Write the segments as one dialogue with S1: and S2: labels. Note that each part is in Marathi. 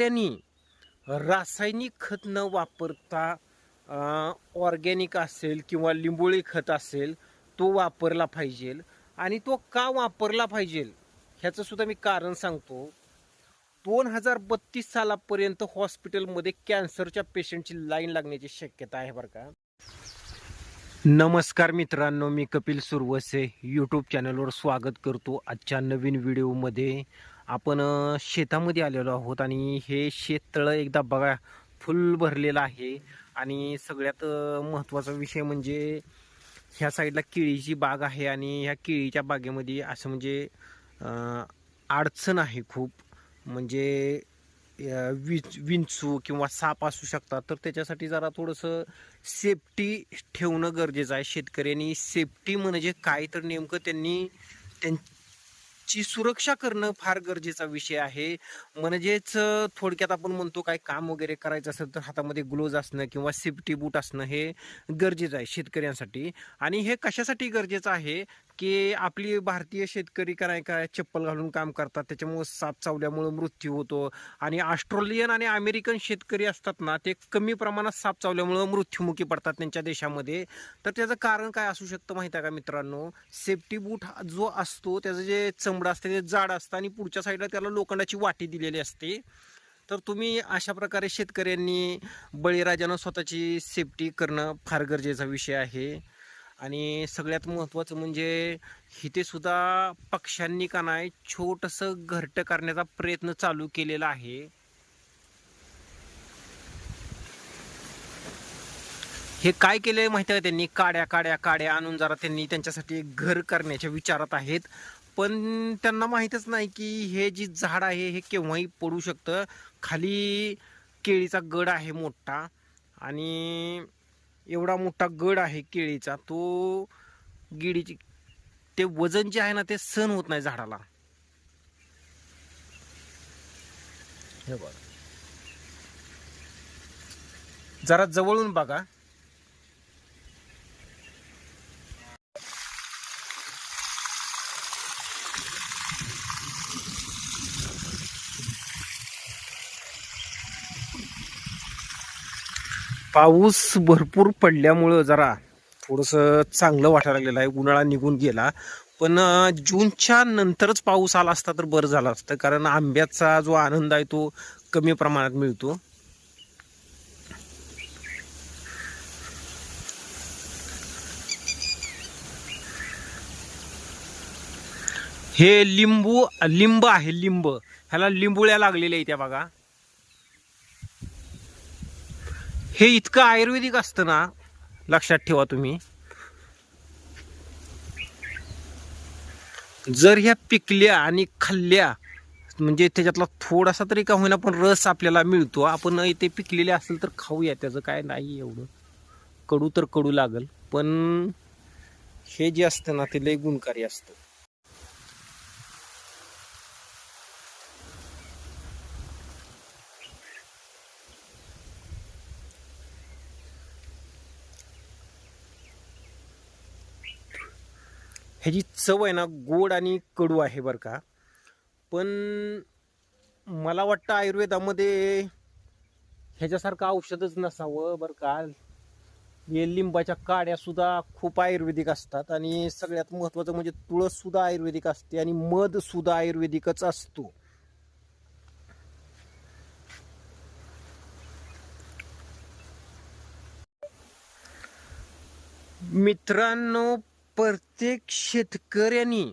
S1: त्यांनी रासायनिक खत न वापरता ऑर्गॅनिक असेल किंवा लिंबोळी खत असेल तो वापरला पाहिजे आणि तो का वापरला पाहिजे ह्याचं सुद्धा मी कारण सांगतो. दोन हजार बत्तीस सालापर्यंत हॉस्पिटलमध्ये कॅन्सरच्या पेशंटची लाईन लागण्याची शक्यता आहे बरं का? नमस्कार मित्रांनो मी कपिल सुरवसे. यूट्यूब चॅनलवर स्वागत करतो आजच्या नवीन व्हिडिओमध्ये आपण शेतामध्ये आलेलो आहोत आणि हे शेततळं एकदा बघा फुल भरलेलं आहे. आणि सगळ्यात महत्त्वाचा विषय म्हणजे ह्या साईडला केळीची बाग आहे आणि ह्या केळीच्या बागेमध्ये असं म्हणजे अडचण आहे खूप. म्हणजे विच विंचू किंवा साप असू शकतात. तर त्याच्यासाठी जरा थोडंसं सेफ्टी ठेवणं गरजेचं आहे शेतकऱ्यांनी सेफ्टी म्हणजे काय तर नेमकं त्यांनी त्यां ची सुरक्षा करणं फार गरजेचा विषय आहे. म्हणजेच थोडक्यात आपण म्हणतो काय काम वगैरे करायचं असेल तर हातामध्ये ग्लोज असणं किंवा सेफ्टी बूट असणं हे गरजेचं आहे शेतकऱ्यांसाठी. आणि हे कशासाठी गरजेचं आहे? की आपली भारतीय शेतकरी काय काय चप्पल घालून काम करतात त्याच्यामुळे साप चावल्यामुळे मृत्यू होतो. आणि ऑस्ट्रेलियन आणि अमेरिकन शेतकरी असतात ना ते कमी प्रमाणात साप चावल्यामुळे मृत्युमुखी पडतात त्यांच्या देशामध्ये. तर त्याचं कारण काय असू शकतं माहिती आहे का मित्रांनो? सेफ्टी बूट हा जो असतो त्याचं जे चम चमडं असते ते जाड असतं आणि पुढच्या साईडला त्याला लोखंडाची वाटी दिलेली असते. तर तुम्ही अशा प्रकारे शेतकऱ्यांनी बळीराजानं स्वतःची सेफ्टी करणं फार गरजेचा विषय आहे. आणि सगळ्यात महत्त्वाचं म्हणजे इथे सुद्धा पक्ष्यांनी का नाही छोटंसं घरटं करण्याचा प्रयत्न चालू केलेला आहे. हे काय केलंय माहिती आहे त्यांनी? काड्या काड्या काड्या आणून जरा त्यांनी त्यांच्यासाठी एक घर करण्याच्या विचारात आहेत. पण त्यांना माहीतच नाही की हे जी झाड आहे हे केव्हाही पडू शकतं. खाली केळीचा गड आहे मोठा आणि एवढा मोठा गड आहे केळीचा तो गिडीची ते वजन जे आहे ना ते सहन होत नाही झाडाला. हे बघा. जरा जवळून बघा. पाऊस भरपूर पडल्यामुळं जरा थोडंसं चांगलं वाटायला लागलेलं आहे. उन्हाळा निघून गेला. पण जूनच्या नंतरच पाऊस आला असता तर बरं झालं असतं. कारण आंब्याचा जो आनंद आहे तो कमी प्रमाणात मिळतो. हे लिंबू लिंब आहे लिंब. ह्याला लिंबुळ्या लागलेल्या आहेत त्या बघा. हे इतकं आयुर्वेदिक असतं ना लक्षात ठेवा तुम्ही. जर ह्या पिकल्या आणि खाल्ल्या म्हणजे त्याच्यातला थोडासा तरी का होईना पण रस आपल्याला मिळतो. आपण इथे पिकलेले असेल तर खाऊया त्याचं काय नाही एवढं. कडू तर कडू लागल पण हे जे असतं ना ते लय गुणकारी असतं. ह्याची चव आहे ना गोड आणि कडू आहे बरं का. पण मला वाटतं आयुर्वेदामध्ये ह्याच्यासारखं औषधच नसावं बरं का. हे लिंबाच्या काड्यासुद्धा खूप आयुर्वेदिक असतात आणि सगळ्यात महत्त्वाचं म्हणजे तुळससुद्धा आयुर्वेदिक असते आणि मधसुद्धा आयुर्वेदिकच असतो. मित्रांनो प्रत्येक शेतकऱ्यांनी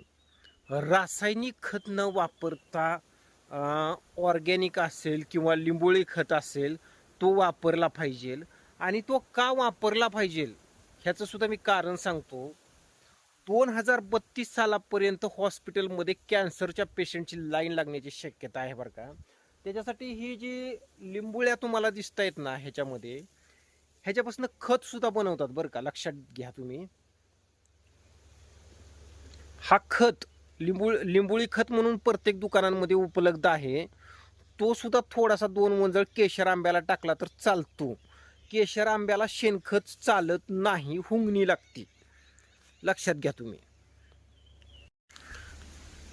S1: रासायनिक खत न वापरता ऑर्गॅनिक असेल किंवा लिंबोळी खत असेल तो वापरला पाहिजे आणि तो का वापरला पाहिजे ह्याचं सुद्धा मी कारण सांगतो. दोन हजार बत्तीस सालापर्यंत हॉस्पिटलमध्ये कॅन्सरच्या पेशंटची लाईन लागण्याची शक्यता आहे बरं का. त्याच्यासाठी ही जी लिंबुळ्या तुम्हाला दिसत आहेत ना ह्याच्यामध्ये ह्याच्यापासून खतसुद्धा बनवतात बरं का. लक्षात घ्या तुम्ही. हा खत लिंबू लिंबोळी खत म्हणून प्रत्येक दुकानांमध्ये उपलब्ध आहे. तो सुद्धा थोडासा दोन मंजळ केशर आंब्याला टाकला तर चालतो. केशर आंब्याला शेणखत चालत नाही हुंगणी लागते. लक्षात घ्या तुम्ही.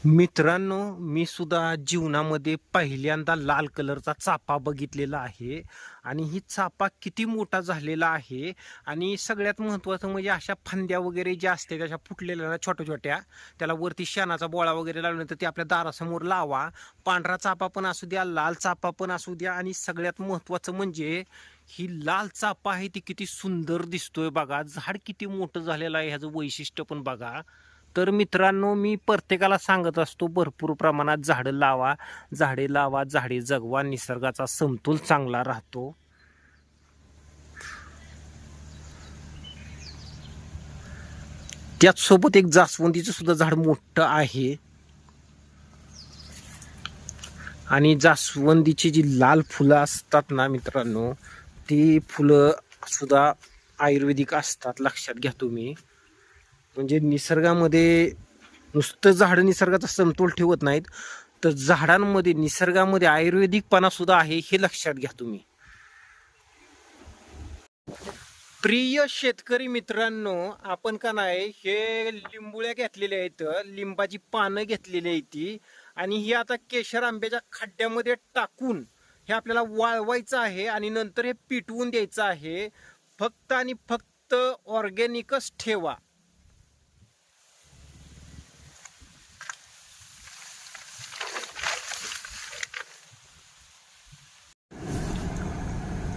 S1: मित्रांनो मी सुद्धा जीवनामध्ये पहिल्यांदा लाल कलरचा चापा बघितलेला आहे आणि ही चापा किती मोठा झालेला आहे आणि सगळ्यात महत्त्वाचं म्हणजे अशा फांद्या वगैरे ज्या असते त्याच्या फुटलेल्या ना छोट्या छोट्या त्याला वरती शेणाचा बोळा वगैरे लावल्यानंतर ते आपल्या दारासमोर लावा. पांढरा चापा पण असू द्या लाल चापा पण असू द्या आणि सगळ्यात महत्त्वाचं म्हणजे ही लाल चापा आहे ती किती सुंदर दिसतोय बघा. झाड किती मोठं झालेलं आहे ह्याचं वैशिष्ट्य पण बघा. तर मित्रांनो मी प्रत्येकाला सांगत असतो भरपूर प्रमाणात झाडं लावा. झाडे लावा झाडे जगवा. निसर्गाचा समतोल चांगला राहतो. त्याचसोबत एक जास्वंदीचं सुद्धा झाड मोठं आहे. आणि जास्वंदीची जी लाल फुलं असतात ना मित्रांनो ती फुलं सुद्धा आयुर्वेदिक असतात. लक्षात घ्या तुम्ही. म्हणजे निसर्गामध्ये नुसतं झाडं निसर्गाचा समतोल ठेवत नाहीत तर झाडांमध्ये निसर्गामध्ये आयुर्वेदिकपणा सुद्धा आहे हे लक्षात घ्या तुम्ही. प्रिय शेतकरी मित्रांनो आपण का नाही हे लिंबुळ्या घेतलेल्या आहेत लिंबाची पानं घेतलेली आहेत ती आणि ही आता केशर आंब्याच्या खड्ड्यामध्ये टाकून हे आपल्याला वाळवायचं आहे आणि नंतर हे पिटवून द्यायचं आहे. फक्त आणि फक्त ऑर्गॅनिकच ठेवा.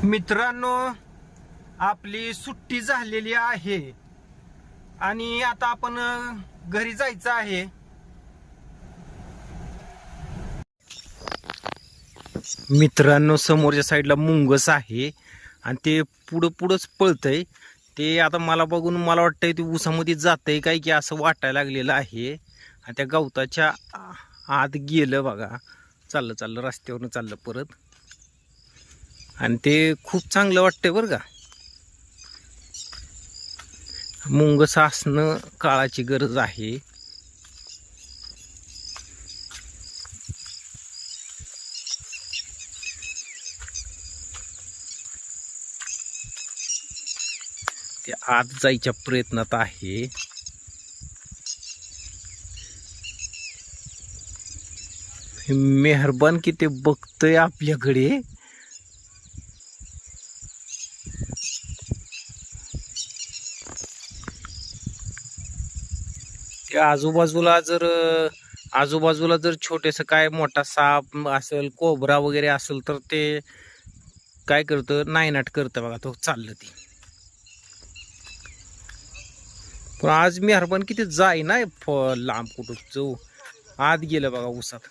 S1: मित्रांनो आपली सुट्टी झालेली आहे. आणि आता आपण घरी जायचं आहे. मित्रांनो समोरच्या साईडला मुंगस आहे. आणि ते पुढं पुढंच पळतंय. ते आता मला बघून मला वाटतंय ते ऊसामध्ये जातंय काय की असं वाटायला लागलेलं आहे. आणि त्या गवताच्या आत गेलं बघा. चाललं चाललं रस्त्यावरनं चाललं परत. आणि ते खूप चांगलं वाटतंय बरं का. मुंग सासणं काळाची गरज आहे. ते आत जायच्या प्रयत्नात आहे. मेहरबान की ते बघतोय आपल्याकडे. किंवा आजूबाजूला जर आजूबाजूला जर छोटेसं काय मोठा साप असेल कोबरा वगैरे असेल तर ते काय करतं? नायनाट करतं बघा तो चाललं ती. पण आज मी हरपण किती जाई ना फ- लांब कुठं जाऊ. आत गेलं बघा उसात